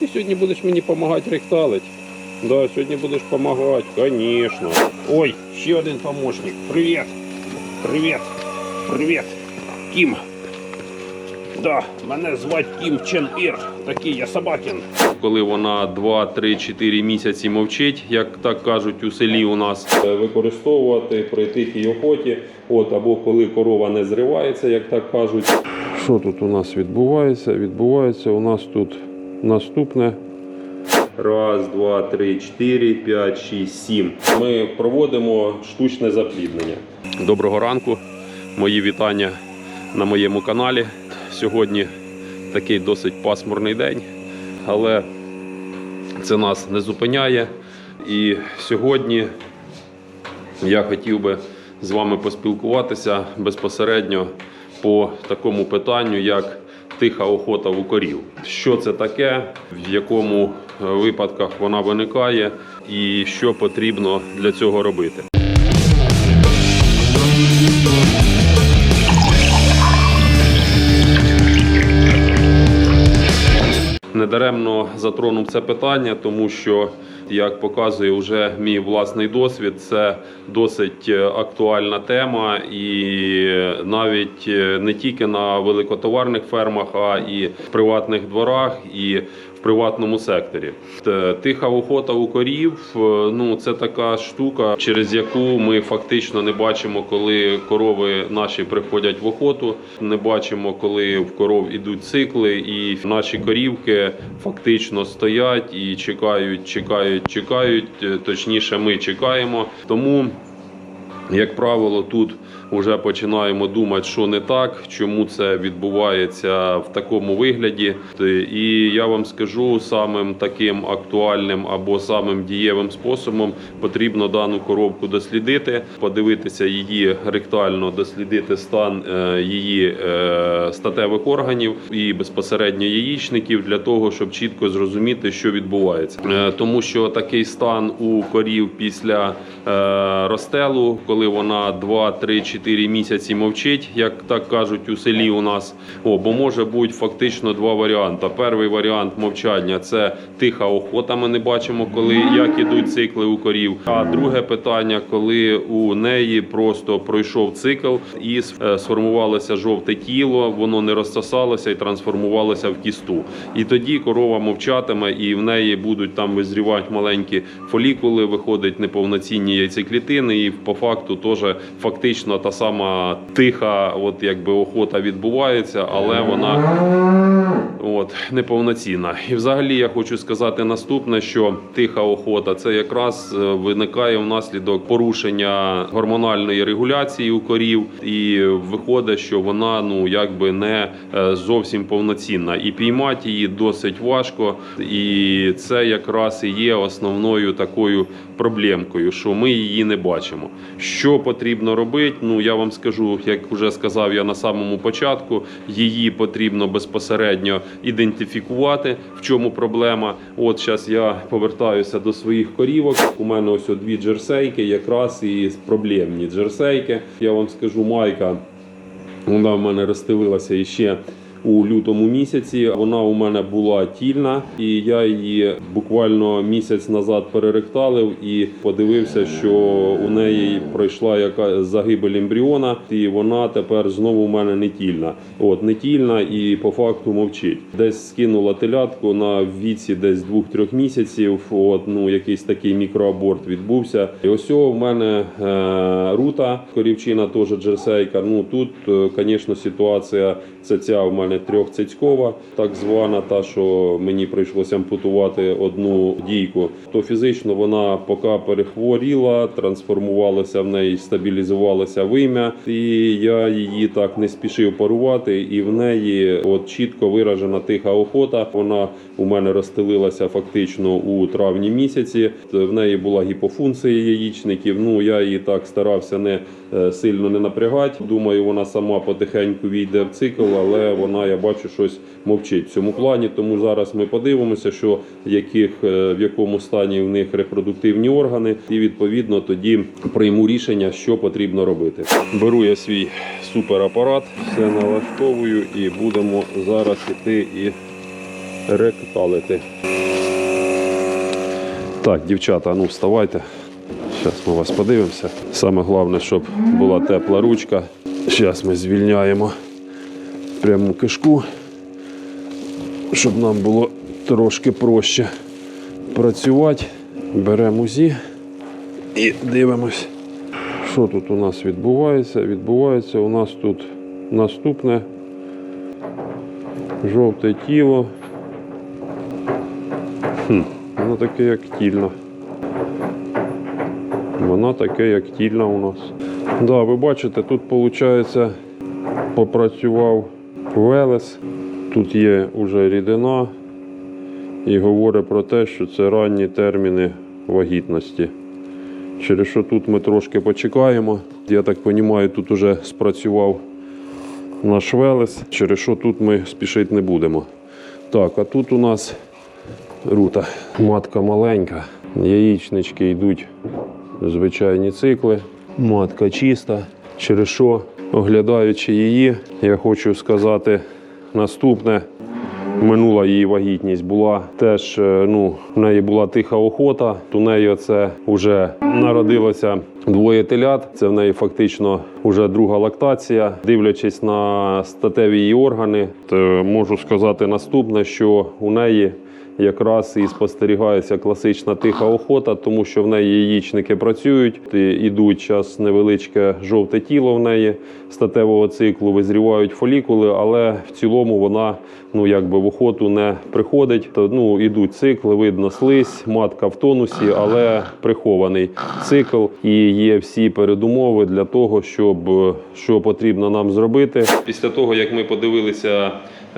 Ти сьогодні будеш мені допомагати рихталити? Да, сьогодні будеш допомагати, звісно. Ой, ще один помощник. Привіт. Привіт. Привіт. Кім. Да, мене звати Кім Чен Ір. Такий я собакін. Коли вона 2, 3, 4 місяці мовчить, як так кажуть у селі у нас, е, використовувати при тихій охоті, от або коли корова не зривається, як так кажуть. Що тут у нас відбувається? Відбувається у нас тут наступне. Раз, два, три, чотири, п'ять, шість, сім. Ми проводимо штучне запліднення. Доброго ранку, мої вітання на моєму каналі. Сьогодні такий досить пасмурний день, але це нас не зупиняє. І сьогодні я хотів би з вами поспілкуватися безпосередньо по такому питанню, як тиха охота у корів. Що це таке, в якому е, випадках вона виникає, і що потрібно для цього робити. Недаремно затронув це питання, тому що, як показує вже мій власний досвід, це досить е, актуальна тема, і навіть е, не тільки на великотоварних фермах, а і приватних дворах, і приватному секторі. Тиха охота у корів е, ну це така штука, через яку ми фактично не бачимо, коли корови наші приходять в охоту. Не бачимо, коли в коров ідуть цикли, і наші корівки фактично стоять і чекають, чекають, чекають. Е, Точніше, ми чекаємо. Тому як правило, тут вже починаємо думати, що не так, чому це відбувається в такому вигляді. І я вам скажу, самим таким актуальним або самим дієвим способом потрібно дану коробку дослідити, подивитися її ректально, дослідити стан е, її е, статевих органів і безпосередньо яєчників для того, щоб чітко зрозуміти, що відбувається. Е, Тому що такий стан у корів після розстелу, коли вона 2, 3, 4 місяці мовчить, як так кажуть у селі у нас. О, бо може бути фактично два варіанти. Перший варіант мовчання це тиха охота. Ми не бачимо, коли як ідуть цикли у корів. А друге питання, коли у неї просто пройшов цикл і е, сформувалося жовте тіло, воно не розсосалося і трансформувалося в кісту. І тоді корова мовчатиме, і в неї будуть там визрівати маленькі фолікули, виходить неповноцінні яйцеклітини, і по факту теж фактично та сама тиха, от якби охота відбувається, але вона от неповноцінна. І взагалі я хочу сказати наступне: що тиха охота це якраз е, виникає внаслідок порушення гормональної регуляції у корів, і виходить, що вона ну якби не е, зовсім повноцінна, і піймати її досить важко. І це якраз і є основною такою проблемкою, що ми її не бачимо. Що потрібно робити? Ну я вам скажу, як вже сказав я на самому початку, її потрібно безпосередньо ідентифікувати, в чому проблема. От зараз я повертаюся до своїх корівок. У мене ось дві джерсейки, якраз і проблемні джерсейки. Я вам скажу, майка. Вона в мене розстелилася іще у лютому місяці. Вона у мене була тільна, і я її буквально місяць назад переректалив і подивився, що у неї пройшла яка загибель ембріона, і вона тепер знову у мене не тільна. От не тільна і по факту мовчить. Десь скинула телятку на віці десь 2-3 місяців. От ну якийсь такий мікроаборт відбувся. І ось в мене е, рута корівчина, теж джерсейка. Ну тут, звісно, ситуація це ця в мене трьохцицькова, так звана, та що мені прийшлося ампутувати одну дійку. То фізично вона поки перехворіла, трансформувалася в неї, стабілізувалася вим'я, і я її так не спішив парувати. І в неї от чітко виражена тиха охота. Вона у мене розстелилася фактично у травні місяці. В неї була гіпофункція яєчників. Ну я її так старався не е, сильно не напрягати. Думаю, вона сама потихеньку війде в цикл, але вона, я бачу, щось мовчить в цьому плані. Тому зараз ми подивимося, що яких е, в якому стані в них репродуктивні органи, і відповідно тоді прийму рішення, що потрібно робити. Беру я свій суперапарат, все налаштовую і будемо зараз іти і ректалити. Так, дівчата, ну вставайте. Зараз ми вас подивимося. Саме головне, щоб була тепла ручка. Зараз ми звільняємо пряму кишку, щоб нам було трошки проще працювати. Беремо УЗІ і дивимось, що тут у нас відбувається. Відбувається у нас тут наступне жовте тіло. Хм, воно таке як тільна. Вона таке як тільна у нас. Да, ви бачите, тут виходить попрацював Велес. Тут є вже рідина і говорить про те, що це ранні терміни вагітності. Через що тут ми трошки почекаємо. Я так розумію, тут вже спрацював наш Велес, через що тут ми спішити не будемо. Так, а тут у нас рута. Матка маленька, яєчнички йдуть звичайні цикли. Матка чиста. Через що, оглядаючи її, я хочу сказати наступне. Минула її вагітність була теж, е, ну, в неї була тиха охота. У неї це вже народилося двоє телят. Це в неї фактично вже друга лактація. Дивлячись на статеві її органи, то можу сказати наступне, що у неї якраз і спостерігається класична тиха охота, тому що в неї яєчники працюють, ідуть час невеличке жовте тіло в неї статевого циклу, визрівають фолікули, але в цілому вона ну якби в охоту не приходить. То ну ідуть цикли, видно слизь, матка в тонусі, але прихований цикл. І є всі передумови для того, щоб е, що потрібно нам зробити. Після того як ми подивилися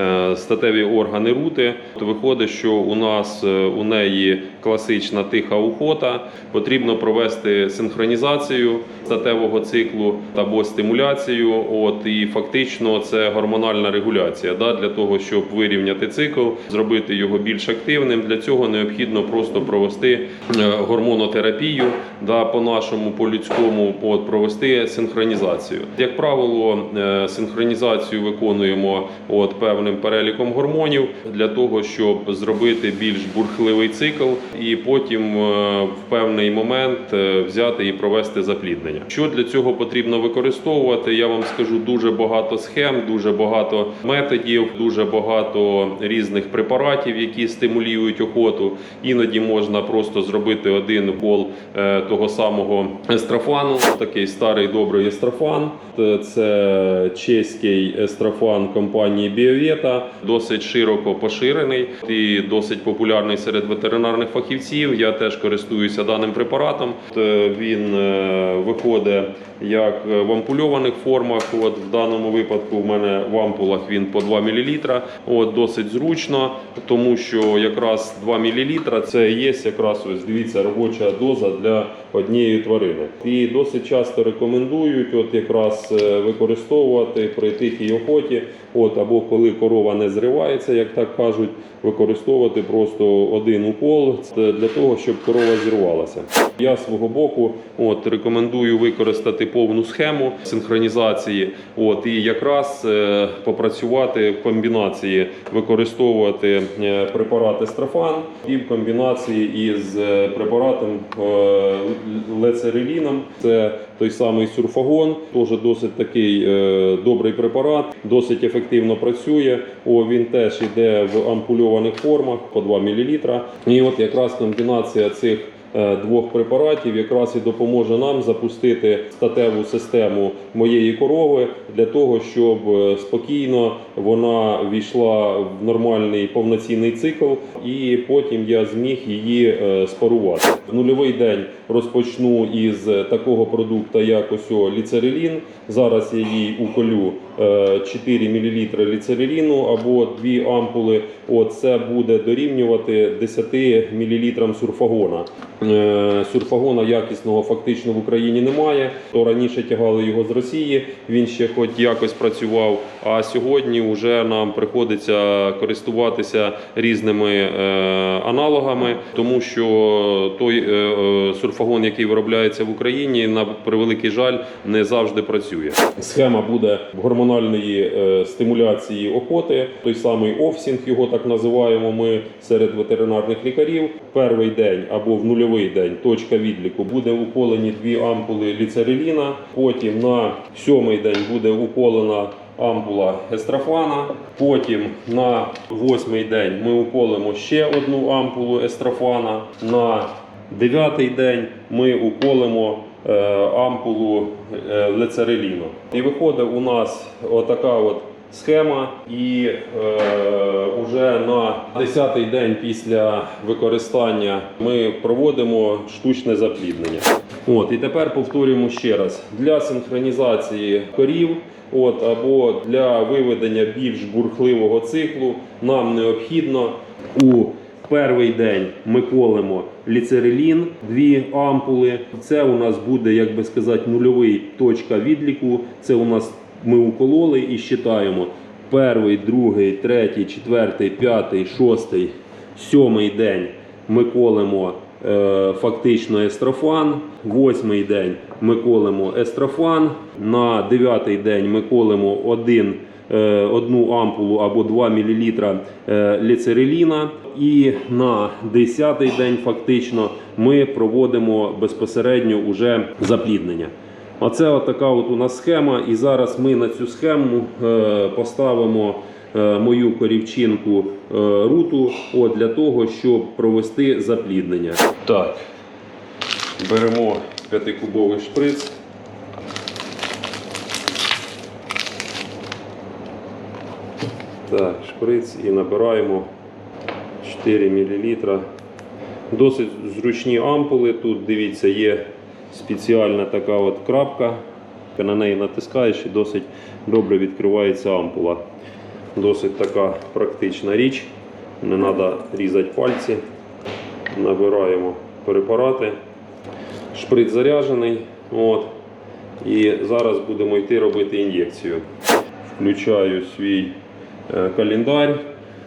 е, статеві органи рути, то виходить, що у нас е, у неї класична тиха охота. Потрібно провести синхронізацію статевого циклу або стимуляцію. От і фактично це гормональна регуляція. Да, для того, щоб вирівняти цикл, зробити його більш активним. Для цього необхідно просто провести е, гормонотерапію, да, по нашому, по людському, провести синхронізацію. Як правило, е, синхронізацію виконуємо от певним переліком гормонів для того, щоб зробити більш бурхливий цикл, і потім е, в певний момент взяти і провести запліднення. Що для цього потрібно використовувати? Я вам скажу дуже багато схем, дуже багато методів, дуже багато різних препаратів, які стимулюють охоту. Іноді можна просто зробити один кол е, того самого естрофану, такий старий добрий естрофан. Е, Це чеський естрофан компанії Біовета, досить широко поширений і досить популярний серед ветеринарних фахівців. Я теж користуюся даним препаратом. Е, Він виходить як в ампульованих формах. От в даному випадку в мене в ампулах він по 2 мл. От досить зручно, тому що якраз 2 мл це є якраз ось дивіться робоча доза для однієї тварини. І досить часто рекомендують от якраз е, використовувати при тихій охоті, от або коли корова не зривається, як так кажуть, використовувати просто один укол для того, щоб корова зірвалася. Я свого боку от рекомендую використати повну схему синхронізації. От і якраз е, попрацювати в комбінації, використовувати е, препарат естрофан і в комбінації із е, препаратом е, лецериліном. Це той самий сурфагон, теж досить такий добрий препарат, досить ефективно працює. О, він теж йде в ампульованих формах по 2 мл. І от якраз комбінація цих двох препаратів якраз і допоможе нам запустити статеву систему моєї корови для того, щоб е, спокійно вона війшла в нормальний повноцінний цикл, і потім я зміг її е, спарувати. В нульовий день розпочну із такого продукту, як ось о, ліцерилін. Зараз я їй уколю е, 4 мл ліцериліну або 2 ампули. От це буде дорівнювати 10 мл сурфагона. Е, Сурфагона якісного фактично в Україні немає. То раніше тягали його з Росії. Він ще хоч якось працював. А сьогодні вже нам приходиться користуватися різними е, аналогами, тому що той е, сурфагон, який виробляється в Україні, на превеликий жаль, не завжди працює. Схема буде гормональної стимуляції охоти, той самий офсінг, його так називаємо ми серед ветеринарних лікарів. Перший день або в нульовий день точка відліку буде уколені дві ампули ліцереліна. Потім на сьомий день буде уколена ампула естрофана. Потім на восьмий день ми уколемо ще одну ампулу естрофана. На дев'ятий день ми уколемо е, ампулу е, лецереліну. І виходить у нас отака от схема. І е, вже на 10-й день після використання ми проводимо штучне запліднення. От, і тепер повторюємо ще раз: для синхронізації корів. От, або для виведення більш бурхливого циклу нам необхідно у перший день ми колемо ліцерелін, дві ампули. Це у нас буде, як би сказати, нульовий точка відліку. Це у нас ми укололи і считаємо перший, другий, третій, четвертий, п'ятий, шостий, сьомий день ми колемо е, фактично естрофан. Восьмий день ми колемо естрофан. На дев'ятий день ми колемо один, е, одну ампулу або 2 мл е, ліцереліна. І на десятий день фактично ми проводимо безпосередньо уже запліднення. Оце от така от у нас схема, і зараз ми на цю схему е, поставимо е, мою корівчинку е, руту от, для того, щоб провести запліднення. Так, беремо п'ятикубовий шприц. Так, шприц і набираємо 4 мл. Досить зручні ампули. Тут дивіться, є спеціальна така от крапка. На неї натискаєш і досить добре відкривається ампула. Досить така практична річ. Не треба різати пальці. Набираємо препарати. Шприц заряджений. От. І зараз будемо йти робити ін'єкцію. Включаю свій е, календар.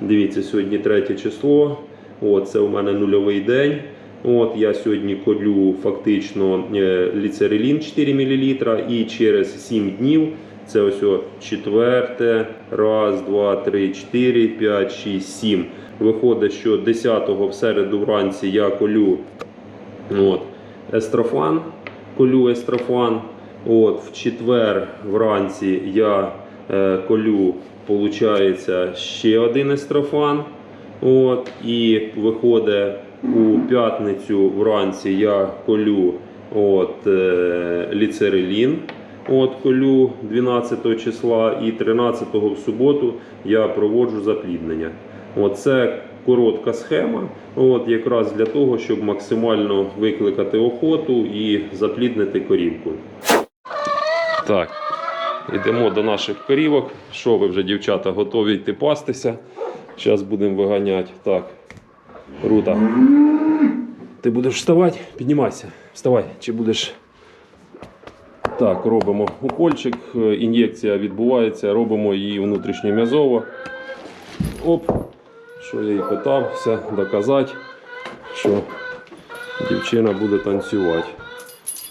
Дивіться, сьогодні третє число. От, це у мене нульовий день. От, я сьогодні колю фактично е, ліцерелін 4 мл і через 7 днів. Це ось четверте, раз, два, три, чотири, п'ять, шість, сім. Виходить, що 10-го в середу вранці я колю от, естрофан, колю естрофан. От, в четвер вранці я е, колю, виходить, ще один естрофан. От, і виходить у п'ятницю вранці я колю от, е, ліцерелін. От колю 12 числа і 13 в суботу я проводжу запліднення. От це коротка схема, от якраз для того, щоб максимально викликати охоту і запліднити корівку. Так, йдемо до наших корівок. Що ви вже, дівчата, готові йти пастися? Зараз будемо виганяти. Так, Рута. Ти будеш вставати? Піднімайся. Вставай. Чи будеш. Так, робимо укольчик, ін'єкція відбувається, робимо її внутрішньом'язово. Оп, що я їй питався доказати, що дівчина буде танцювати.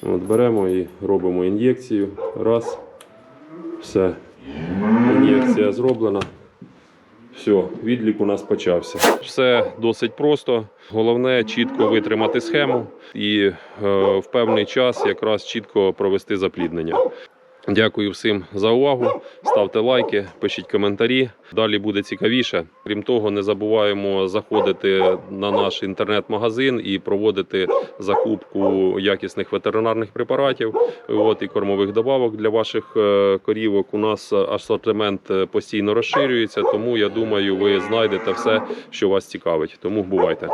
От беремо і робимо ін'єкцію. Раз. Все. Ін'єкція зроблена. Все, відлік у нас почався. Все досить просто. Головне чітко витримати схему і е, в певний час якраз чітко провести запліднення. Дякую всім за увагу. Ставте лайки, пишіть коментарі. Далі буде цікавіше. Крім того, не забуваємо заходити на наш інтернет-магазин і проводити закупку якісних ветеринарних препаратів. От і кормових добавок для ваших е, корівок. У нас асортимент е, постійно розширюється, тому я думаю, ви знайдете все, що вас цікавить. Тому бувайте.